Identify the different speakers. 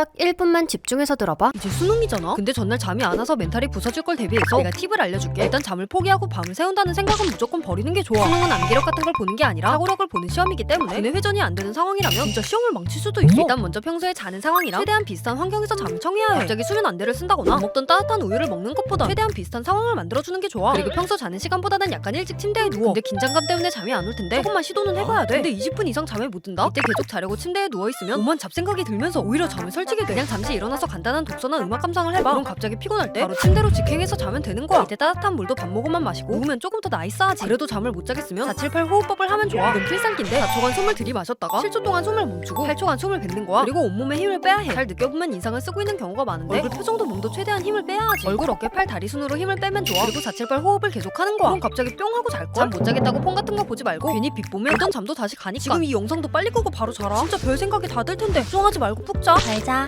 Speaker 1: 딱 1분만 집중해서 들어봐.
Speaker 2: 이제 수능이잖아. 근데 전날 잠이 안 와서 멘탈이 부서질 걸 대비해서 내가 팁을 알려줄게. 일단 잠을 포기하고 밤을 새운다는 생각은 무조건 버리는 게 좋아. 수능은 암기력 같은 걸 보는 게 아니라 사고력을 보는 시험이기 때문에 두뇌 회전이 안 되는 상황이라면 진짜 시험을 망칠 수도 있어. 일단 먼저 평소에 자는 상황이랑 최대한 비슷한 환경에서 잠을 청해야 해. 갑자기 수면 안대를 쓴다거나 못 먹던 따뜻한 우유를 먹는 것보다 최대한 비슷한 상황을 만들어주는 게 좋아. 그리고 평소 자는 시간보다는 약간 일찍 침대에 누워. 근데 긴장감 때문에 잠이 안 올 텐데 조금만 시도는 해봐야 돼. 근데 20분 이상 잠에 못 든다. 이때 계속 자려고 침대에 누워 있으면 오만 잡생각이 들면서 오히려 잠을 설치 게 돼. 그냥 잠시 일어나서 간단한 독서나 음악 감상을 해봐. 그럼 갑자기 피곤할 때 바로 침대로 직행해서 자면 되는 거야. 이때 따뜻한 물도 밥 먹고만 마시고 누우면 조금 더 나이스하지. 그래도 잠을 못 자겠으면 478 호흡법을 하면 좋아. 이건 필살기인데 4초간 숨을 들이마셨다가 7초 동안 숨을 멈추고 8초간 숨을 뱉는 거야. 그리고 온몸에 힘을 빼야 해. 잘 느껴보면 인상을 쓰고 있는 경우가 많은데 얼굴 표정도 몸도 최대한 힘을 빼야 하지. 얼굴, 어깨, 팔, 다리 순으로 힘을 빼면 좋아. 그리고 478 호흡을 계속하는 거야. 그럼 갑자기 뿅 하고 잘 거야. 잠못 자겠다고 폰 같은 거 보지 말고 괜히 빛 보면 오던 잠도 다시 가니까 지금 이 영상도 빨리 끄고 바로 자라. 진짜 별 생각이 다 들 텐데 걱정하지 말고 푹 자.
Speaker 1: 잘 자.